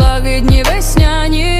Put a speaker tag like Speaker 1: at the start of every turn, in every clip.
Speaker 1: Лагідні весняні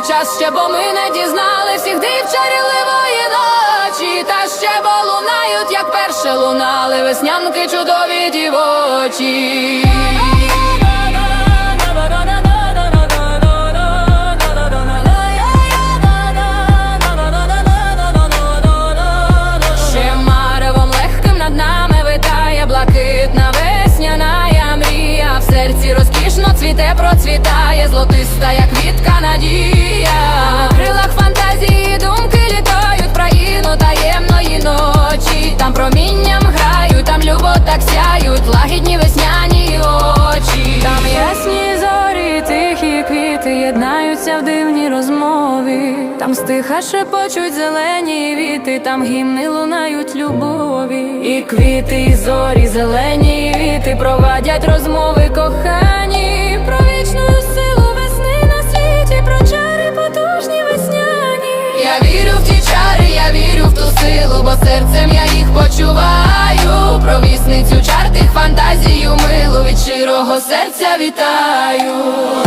Speaker 1: час ще, бо ми не дізнали всіх див чарівливої ночі, та ще бо лунають, як перше лунали веснянки чудові дівочі. Ще маревом легким над нами витає блакитна весняна я мрія. В серці розкішно цвіте, процвітає, золотиста, як квітка надія. Тихі єднаються в дивній розмові. Там стиха шепочуть зелені віти, там гімни лунають любові. І квіти, і зорі, зелені віти провадять розмови кохані. Про вічну силу весни на світі, про чари потужні весняні. Я вірю в ті чари, я вірю в ту силу, бо серцем я їх почуваю. Про вісницю чар тих фантазію милу від щирого серця вітаю.